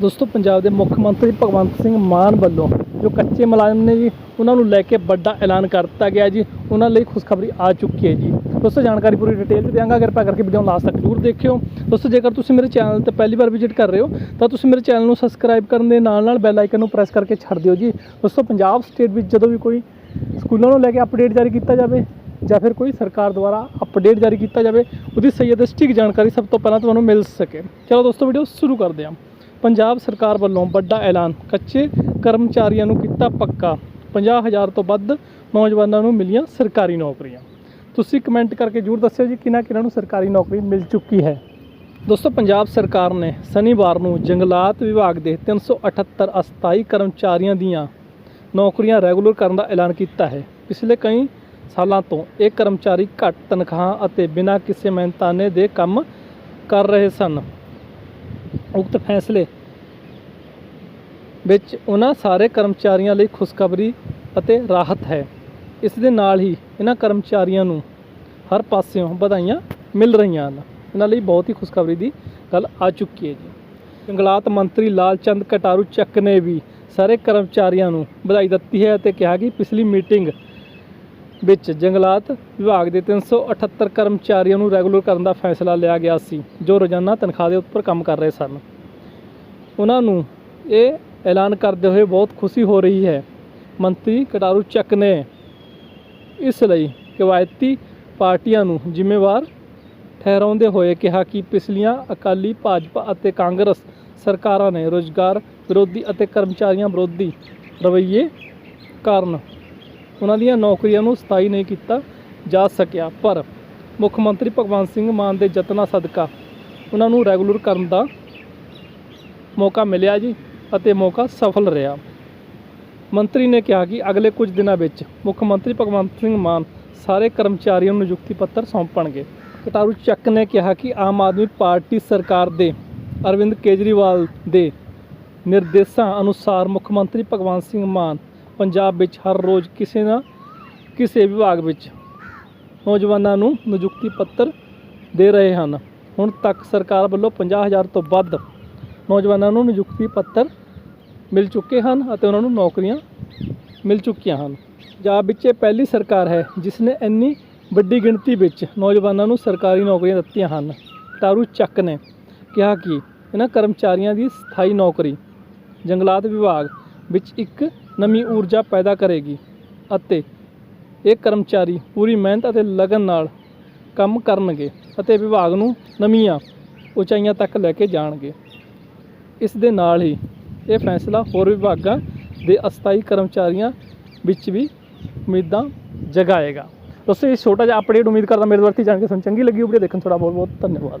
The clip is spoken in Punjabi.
ਦੋਸਤੋ, ਪੰਜਾਬ ਦੇ ਮੁੱਖ ਮੰਤਰੀ ਭਗਵੰਤ ਸਿੰਘ ਮਾਨ ਵੱਲੋਂ ਜੋ ਕੱਚੇ ਮੁਲਾਜ਼ਮ ਨੇ ਜੀ, ਉਹਨਾਂ ਨੂੰ ਲੈ ਕੇ ਵੱਡਾ ਐਲਾਨ ਕਰ ਦਿੱਤਾ ਗਿਆ ਜੀ। ਉਹਨਾਂ ਲਈ ਖੁਸ਼ਖਬਰੀ ਆ ਚੁੱਕੀ ਹੈ ਜੀ। ਦੋਸਤੋ, ਜਾਣਕਾਰੀ ਪੂਰੀ ਡਿਟੇਲ ਚ ਦਿਆਂਗਾ। ਕਿਰਪਾ ਕਰਕੇ ਵੀਡੀਓ ਨੂੰ ਲਾਸਟ ਤੱਕ ਜ਼ਰੂਰ ਦੇਖਿਓ। ਦੋਸਤੋ, ਜੇਕਰ ਤੁਸੀਂ ਮੇਰੇ ਚੈਨਲ ਤੇ ਪਹਿਲੀ ਵਾਰ ਵਿਜ਼ਿਟ ਕਰ ਰਹੇ ਹੋ, ਤਾਂ ਤੁਸੀਂ ਮੇਰੇ ਚੈਨਲ ਨੂੰ ਸਬਸਕ੍ਰਾਈਬ ਕਰਨ ਦੇ ਨਾਲ ਨਾਲ ਬੈਲ ਆਈਕਨ ਨੂੰ ਪ੍ਰੈਸ ਕਰਕੇ ਛੱਡ ਦਿਓ ਜੀ। ਦੋਸਤੋ, ਪੰਜਾਬ ਸਟੇਟ ਵਿੱਚ ਜਦੋਂ ਵੀ ਕੋਈ ਸਕੂਲਾਂ ਨੂੰ ਲੈ ਕੇ ਅਪਡੇਟ ਜਾਰੀ ਕੀਤਾ ਜਾਵੇ ਜਾਂ ਫਿਰ ਕੋਈ ਸਰਕਾਰ ਦੁਆਰਾ ਅਪਡੇਟ ਜਾਰੀ ਕੀਤਾ ਜਾਵੇ, ਉਹਦੀ ਸਹੀ ਅਤੇ ਸਟਿਕ ਜਾਣਕਾਰੀ ਸਭ ਤੋਂ ਪਹਿਲਾਂ ਤੁਹਾਨੂੰ ਮਿਲ ਸਕੇ। ਚਲੋ ਦੋਸਤੋ ਵੀਡੀਓ ਸ਼ੁਰੂ ਕਰਦੇ ਹਾਂ। ਪੰਜਾਬ ਸਰਕਾਰ ਵੱਲੋਂ ਵੱਡਾ ਐਲਾਨ, ਕੱਚੇ ਕਰਮਚਾਰੀਆਂ ਨੂੰ ਕੀਤਾ ਪੱਕਾ। 50000 ਤੋਂ ਵੱਧ ਨੌਜਵਾਨਾਂ ਨੂੰ ਮਿਲੀਆਂ ਸਰਕਾਰੀ ਨੌਕਰੀਆਂ। ਤੁਸੀਂ ਕਮੈਂਟ ਕਰਕੇ ਜਰੂਰ ਦੱਸਿਓ ਜੀ ਕਿਹਨਾਂ ਕਿਹਨਾਂ ਨੂੰ ਸਰਕਾਰੀ ਨੌਕਰੀ ਮਿਲ ਚੁੱਕੀ ਹੈ। ਦੋਸਤੋ, ਪੰਜਾਬ ਸਰਕਾਰ ਨੇ ਸ਼ਨੀਵਾਰ ਨੂੰ ਜੰਗਲਾਤ ਵਿਭਾਗ ਦੇ 378 ਅਸਥਾਈ ਕਰਮਚਾਰੀਆਂ ਦੀਆਂ ਨੌਕਰੀਆਂ ਰੈਗੂਲਰ ਕਰਨ ਦਾ ਐਲਾਨ ਕੀਤਾ ਹੈ। ਪਿਛਲੇ ਕਈ ਸਾਲਾਂ ਤੋਂ ਇਹ ਕਰਮਚਾਰੀ ਘੱਟ ਤਨਖਾਹ ਅਤੇ ਬਿਨਾਂ ਕਿਸੇ ਮਿਹਨਤਾਨੇ ਦੇ ਕੰਮ ਕਰ ਰਹੇ ਸਨ। ਉਕਤ ਫੈਸਲੇ ਵਿੱਚ ਉਹਨਾਂ ਸਾਰੇ ਕਰਮਚਾਰੀਆਂ ਲਈ ਖੁਸ਼ਖਬਰੀ ਅਤੇ ਰਾਹਤ ਹੈ। ਇਸ ਦੇ ਨਾਲ ਹੀ ਇਹਨਾਂ ਕਰਮਚਾਰੀਆਂ ਨੂੰ ਹਰ ਪਾਸਿਓਂ ਵਧਾਈਆਂ ਮਿਲ ਰਹੀਆਂ ਹਨ। ਇਹਨਾਂ ਲਈ ਬਹੁਤ ਹੀ ਖੁਸ਼ਖਬਰੀ ਦੀ ਗੱਲ ਆ ਚੁੱਕੀ ਹੈ ਜੀ। ਜੰਗਲਾਤ ਮੰਤਰੀ ਲਾਲ ਚੰਦ ਕਟਾਰੂ ਚੱਕ ਨੇ ਵੀ ਸਾਰੇ ਕਰਮਚਾਰੀਆਂ ਨੂੰ ਵਧਾਈ ਦਿੱਤੀ ਹੈ ਅਤੇ ਕਿਹਾ ਕਿ ਪਿਛਲੀ ਮੀਟਿੰਗ ਵਿੱਚ ਜੰਗਲਾਤ ਵਿਭਾਗ ਦੇ 378 ਕਰਮਚਾਰੀਆਂ ਨੂੰ ਰੈਗੂਲਰ ਕਰਨ ਦਾ ਫੈਸਲਾ ਲਿਆ ਗਿਆ ਸੀ, ਜੋ ਰੋਜ਼ਾਨਾ ਤਨਖਾਹ ਦੇ ਉੱਪਰ ਕੰਮ ਕਰ ਰਹੇ ਸਨ। ਉਹਨਾਂ ਨੂੰ ਇਹ ਐਲਾਨ ਕਰਦੇ ਹੋਏ ਬਹੁਤ ਖੁਸ਼ੀ ਹੋ ਰਹੀ ਹੈ। ਮੰਤਰੀ ਕਟਾਰੂ ਚੱਕ ਨੇ ਇਸ ਲਈ ਕਿਵਾਇਤੀ ਪਾਰਟੀਆਂ ਨੂੰ ਜ਼ਿੰਮੇਵਾਰ ਠਹਿਰਾਉਂਦੇ ਹੋਏ ਕਿਹਾ ਕਿ ਪਿਛਲੀਆਂ ਅਕਾਲੀ ਭਾਜਪਾ ਅਤੇ ਕਾਂਗਰਸ ਸਰਕਾਰਾਂ ਨੇ ਰੋਜ਼ਗਾਰ ਵਿਰੋਧੀ ਅਤੇ ਕਰਮਚਾਰੀਆਂ ਵਿਰੋਧੀ ਰਵੱਈਏ ਕਾਰਨ ਉਹਨਾਂ ਦੀਆਂ ਨੌਕਰੀਆਂ ਨੂੰ ਸਥਾਈ ਨਹੀਂ ਕੀਤਾ ਜਾ ਸਕਿਆ, ਪਰ ਮੁੱਖ ਮੰਤਰੀ ਭਗਵੰਤ ਸਿੰਘ ਮਾਨ ਦੇ ਯਤਨਾਂ ਸਦਕਾ ਉਹਨਾਂ ਨੂੰ ਰੈਗੂਲਰ ਕਰਨ ਦਾ ਮੌਕਾ ਮਿਲਿਆ ਜੀ ਅਤੇ ਮੌਕਾ ਸਫਲ ਰਿਹਾ। ਮੰਤਰੀ ਨੇ ਕਿਹਾ ਕਿ ਅਗਲੇ ਕੁਝ ਦਿਨਾਂ ਵਿੱਚ ਮੁੱਖ ਮੰਤਰੀ ਭਗਵੰਤ ਸਿੰਘ ਮਾਨ ਸਾਰੇ ਕਰਮਚਾਰੀਆਂ ਨੂੰ ਨਿਯੁਕਤੀ ਪੱਤਰ ਸੌਂਪਣਗੇ। ਕਟਾਰੂ ਚੱਕ ਨੇ ਕਿਹਾ ਕਿ ਆਮ ਆਦਮੀ ਪਾਰਟੀ ਸਰਕਾਰ ਦੇ ਅਰਵਿੰਦ ਕੇਜਰੀਵਾਲ ਦੇ ਨਿਰਦੇਸ਼ਾਂ ਅਨੁਸਾਰ ਮੁੱਖ ਮੰਤਰੀ ਭਗਵੰਤ ਸਿੰਘ ਮਾਨ ਪੰਜਾਬ ਵਿੱਚ ਹਰ ਰੋਜ਼ ਕਿਸੇ ਨਾ ਕਿਸੇ ਵਿਭਾਗ ਵਿੱਚ ਨੌਜਵਾਨਾਂ ਨੂੰ ਨਿਯੁਕਤੀ ਪੱਤਰ ਦੇ ਰਹੇ ਹਨ। ਹੁਣ ਤੱਕ ਸਰਕਾਰ ਵੱਲੋਂ 50000 ਤੋਂ ਵੱਧ ਨੌਜਵਾਨਾਂ ਨੂੰ ਨਿਯੁਕਤੀ ਪੱਤਰ ਮਿਲ ਚੁੱਕੇ ਹਨ ਅਤੇ ਉਹਨਾਂ ਨੂੰ ਨੌਕਰੀਆਂ ਮਿਲ ਚੁੱਕੀਆਂ ਹਨ। ਪੰਜਾਬ ਵਿੱਚ ਇਹ ਪਹਿਲੀ ਸਰਕਾਰ ਹੈ ਜਿਸ ਨੇ ਇੰਨੀ ਵੱਡੀ ਗਿਣਤੀ ਵਿੱਚ ਨੌਜਵਾਨਾਂ ਨੂੰ ਸਰਕਾਰੀ ਨੌਕਰੀਆਂ ਦਿੱਤੀਆਂ ਹਨ। ਤਾਰੂ ਚੱਕ ਨੇ ਕਿਹਾ ਕਿ ਇਹਨਾਂ ਕਰਮਚਾਰੀਆਂ ਦੀ ਸਥਾਈ ਨੌਕਰੀ ਜੰਗਲਾਤ ਵਿਭਾਗ ਵਿੱਚ ਇੱਕ ਨਵੀਂ ਊਰਜਾ ਪੈਦਾ ਕਰੇਗੀ ਅਤੇ ਇਹ ਕਰਮਚਾਰੀ ਪੂਰੀ ਮਿਹਨਤ ਅਤੇ ਲਗਨ ਨਾਲ ਕੰਮ ਕਰਨਗੇ ਅਤੇ ਵਿਭਾਗ ਨੂੰ ਨਵੀਆਂ ਉਚਾਈਆਂ ਤੱਕ ਲੈ ਕੇ ਜਾਣਗੇ। ਇਸ ਦੇ ਨਾਲ ਹੀ ਇਹ ਫੈਸਲਾ ਹੋਰ ਵਿਭਾਗਾਂ ਦੇ ਅਸਥਾਈ ਕਰਮਚਾਰੀਆਂ ਵਿੱਚ ਵੀ ਉਮੀਦਾਂ ਜਗਾਏਗਾ। ਦੋਸਤੋ, ਇਹ ਛੋਟਾ ਜਿਹਾ ਅਪਡੇਟ ਉਮੀਦ ਕਰਦਾ ਮੇਰੇ ਵਰਤੀ ਜਾਣ ਕੇ ਤੁਹਾਨੂੰ ਚੰਗੀ ਲੱਗੀ ਹੋਵੇ ਦੇਖਣ ਤੁਹਾਡਾ ਬਹੁਤ ਬਹੁਤ ਧੰਨਵਾਦ।